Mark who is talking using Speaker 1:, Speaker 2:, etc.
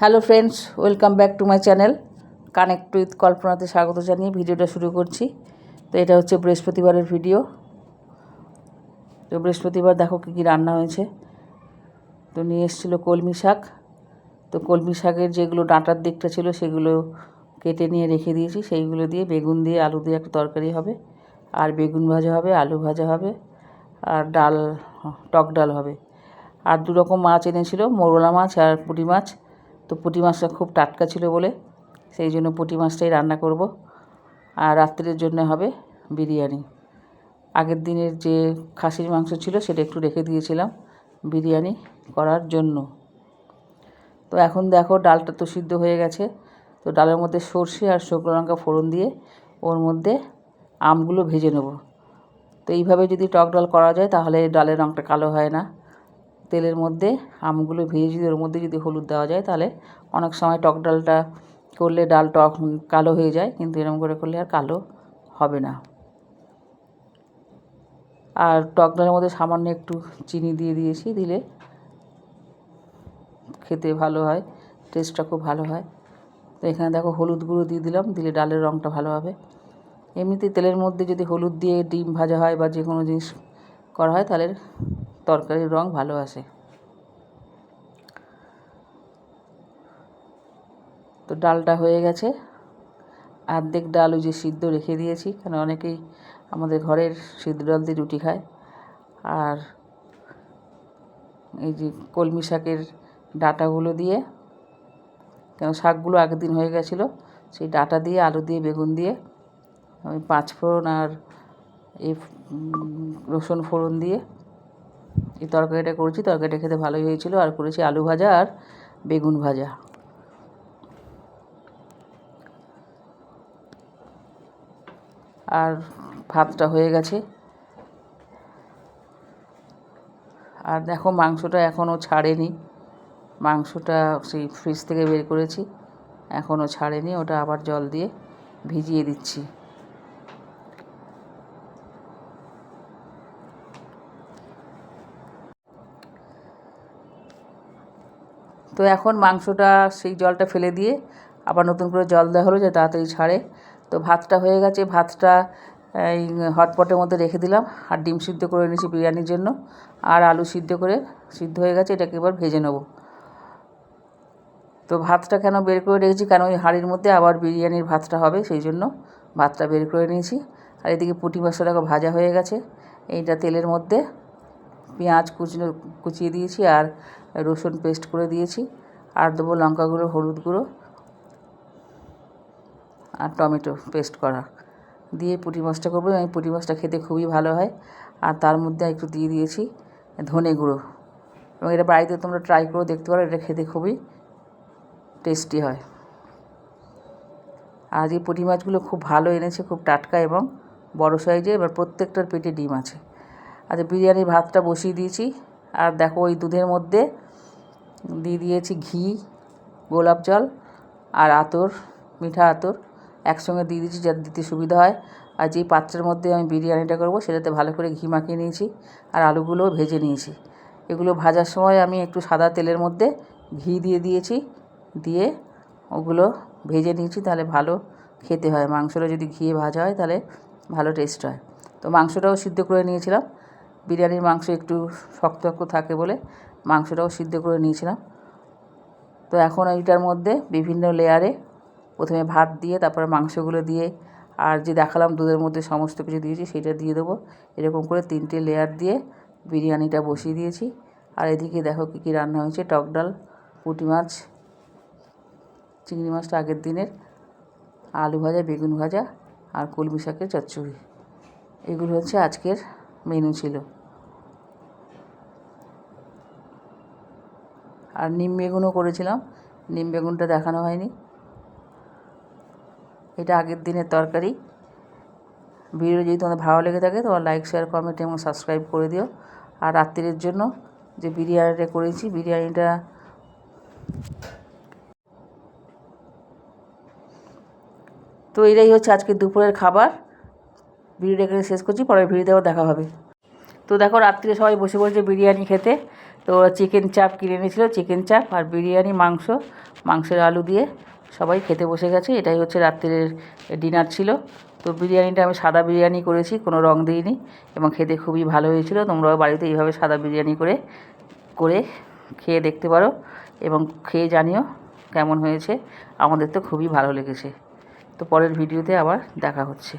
Speaker 1: Hello friends welcome back to my channel connect with কল্পনাতে স্বাগত জানিয়ে ভিডিওটা শুরু করছি। তো এটা হচ্ছে বৃহস্পতিবারের ভিডিও। তো বৃহস্পতিবার দেখো কী কী রান্না হয়েছে। তো নিয়ে এসেছিল কলমি শাক। তো কলমি শাকের যেগুলো ডাঁটার দিকটা ছিল সেগুলো কেটে নিয়ে রেখে দিয়েছি। সেইগুলো দিয়ে বেগুন দিয়ে আলু দিয়ে একটা তরকারি হবে। আর বেগুন ভাজা হবে, আলু ভাজা হবে, আর ডাল টক ডাল হবে। আর দু রকম মাছ এনেছিল, মোরলা মাছ আর পুঁটি মাছ। তো পুঁটি মাছটা খুব টাটকা ছিল বলে সেই জন্য পুঁটি মাছটাই রান্না করব। আর রাত্রের জন্য হবে বিরিয়ানি। আগের দিনের যে খাসির মাংস ছিল সেটা একটু রেখে দিয়েছিলাম বিরিয়ানি করার জন্য। তো এখন দেখো ডালটা তো সিদ্ধ হয়ে গেছে। তো ডালের মধ্যে সর্ষে আর শুকনো লঙ্কা ফোড়ন দিয়ে ওর মধ্যে আমগুলো ভেজে নেব। তো এইভাবে যদি টক ডাল করা যায় তাহলে ডালের রঙটা কালো হয় না। তেলের মধ্যে আমগুলো ভেজে যদি ওর মধ্যে যদি হলুদ দেওয়া যায় তাহলে অনেক সময় টক ডালটা করলে ডাল টক কালো হয়ে যায়, কিন্তু এরকম করে করলে আর কালো হবে না। আর টক ডালের মধ্যে সামান্য একটু চিনি দিয়ে দিয়েছি, দিলে খেতে ভালো হয় টেস্টটা খুব ভালো হয়। তো এখানে দেখো হলুদ গুঁড়ো দিয়ে দিলাম, দিলে ডালের রঙটা ভালো হবে। এমনিতে তেলের মধ্যে যদি হলুদ দিয়ে ডিম ভাজা হয় বা যে কোনো জিনিস করা হয় তাহলে তরকারির রঙ ভালো আসে। তো ডালটা হয়ে গেছে। অর্ধেক ডাল ওই যে সিদ্ধ রেখে দিয়েছি কারণ অনেকেই আমাদের ঘরের সিদ্ধ ডাল দিয়ে রুটি খায়। আর এই যে কলমি শাকের ডাটাগুলো দিয়ে, কেন শাকগুলো আগের দিন হয়ে গেছিল, সেই ডাটা দিয়ে, আলু দিয়ে, বেগুন দিয়ে আমি পাঁচ ফোড়ন আর এই রসুন ফোড়ন দিয়ে এই তরকারিটা করেছি, তরকারিটা খেতে ভালোই হয়েছিল। আর করেছি আলু ভাজা আর বেগুন ভাজা। আর ভাতটা হয়ে গেছে। আর দেখো মাংসটা এখনও ছাড়েনি। মাংসটা সেই ফ্রিজ থেকে বের করেছি। এখনও ছাড়েনি, ওটা আবার জল দিয়ে ভিজিয়ে দিচ্ছি। তো এখন মাংসটা সেই জলটা ফেলে দিয়ে আবার নতুন করে জল দেওয়া হলো যে তাড়াতাড়ি ছাড়ে। তো ভাতটা হয়ে গেছে, ভাতটা, এই, হটপটের মধ্যে রেখে দিলাম আর ডিম সিদ্ধ করে নিয়েছি বিরিয়ানির জন্য। আর আলু সিদ্ধ করে, সিদ্ধ হয়ে গেছে, এটাকে এবার ভেজে নেব। তো ভাতটা কেন বের করে রেখেছি? কেন ওই হাঁড়ির মধ্যে আবার বিরিয়ানির ভাতটা হবে, সেই জন্য ভাতটা বের করে নিয়েছি। আর এদিকে পুঁটি মশলাটা ভাজা হয়ে গেছে, এইটা তেলের মধ্যে। পেঁয়াজ কুচনো, কুচিয়ে দিয়েছি আর রসুন পেস্ট করে দিয়েছি। আর দেবো লঙ্কা গুঁড়ো, হলুদ গুঁড়ো আর টমেটো পেস্ট করা। দিয়ে পুঁটি মাছটা করব। আমি পুঁটি মাছটা খেতে খুবই ভালো হয়। আর তার মধ্যে একটু দিয়ে দিয়েছি ধনে গুঁড়ো। এবং এটা বাড়িতে তোমরা ট্রাই করে, দেখতে পারো, এটা খেতে খুবই টেস্টি হয়। আর এই পুঁটি মাছগুলো খুব ভালো এনেছে, খুব টাটকা এবং বড়ো সাইজে এবার প্রত্যেকটার পেটে ডিম আছে। আচ্ছা বিরিয়ানির ভাতটা বসিয়ে দিয়েছি। আর দেখো, ওই দুধের মধ্যে দিয়ে দিয়েছি ঘি, গোলাপ জল আর আতর, মিঠা আতর একসঙ্গে দিয়ে দিয়েছি যাতে দিতে সুবিধা হয়। আর যেই পাত্রের মধ্যে আমি বিরিয়ানিটা করব, সেটাতে ভালো করে ঘি মাখিয়ে নিয়েছি আর আলুগুলোও ভেজে নিয়েছি। এগুলো ভাজার সময় আমি একটু সাদা তেলের মধ্যে ঘি দিয়ে দিয়েছি, দিয়ে ওগুলো ভেজে নিয়েছি, তাহলে ভালো খেতে হয়। মাংসটা যদি ঘিয়ে ভাজা হয়, তাহলে ভালো টেস্ট হয়। তো মাংসটাও সিদ্ধ করে নিয়েছিলাম। বিরিয়ানির মাংস একটু শক্ত শক্ত থাকে বলে মাংসটাও সিদ্ধ করে নিয়েছিলাম। তো এখন এইটার মধ্যে বিভিন্ন লেয়ারে প্রথমে ভাত দিয়ে, তারপরে মাংসগুলো দিয়ে, আর যে দেখালাম দুধের মধ্যে সমস্ত কিছু দিয়েছি সেটা দিয়ে দেবো। এরকম করে তিনটে লেয়ার দিয়ে বিরিয়ানিটা বসিয়ে দিয়েছি। আর এদিকে দেখো কী কী রান্না হয়েছে। টক ডাল, পুঁটি মাছ, চিংড়ি মাছটা আগের দিনের, আলু ভাজা, বেগুন ভাজা, আর কলমি শাকের চচ্চড়ি। এগুলো হচ্ছে আজকের মেনু ছিল। আর নিম বেগুনও করেছিলাম। নিম বেগুনটা দেখানো হয়নি। এটা আগের দিনের তরকারি। ভিডিও যদি তোমাদের ভালো লেগে থাকে, তোমার লাইক শেয়ার কমেন্ট এবং সাবস্ক্রাইব করে দিও। আর রাত্রির জন্য যে বিরিয়ানিটা করেছি, বিরিয়ানিটা তো এটাই হচ্ছে আজকে দুপুরের খাবার। ভিডিওটা এখানে শেষ করছি, পরের ভিডিওতেও দেখা হবে। তো দেখো রাত্রিরে সবাই বসে পড়েছে বিরিয়ানি খেতে। তো চিকেন চাপ কিনে এনেছিল চিকেন চাপ আর বিরিয়ানি, মাংস, মাংসের আলু দিয়ে সবাই খেতে বসে গেছে। এটাই হচ্ছে রাত্রিরের ডিনার ছিল। তো বিরিয়ানিটা আমি সাদা বিরিয়ানি করেছি, কোনো রং দিইনি এবং খেতে খুবই ভালো হয়েছিল। তোমরাও বাড়িতে এইভাবে সাদা বিরিয়ানি করে করে খেয়ে দেখতে পারো এবং খেয়ে জানিও কেমন হয়েছে। আমাদের তো খুবই ভালো লেগেছে। তো পরের ভিডিওতে আবার দেখা হচ্ছে।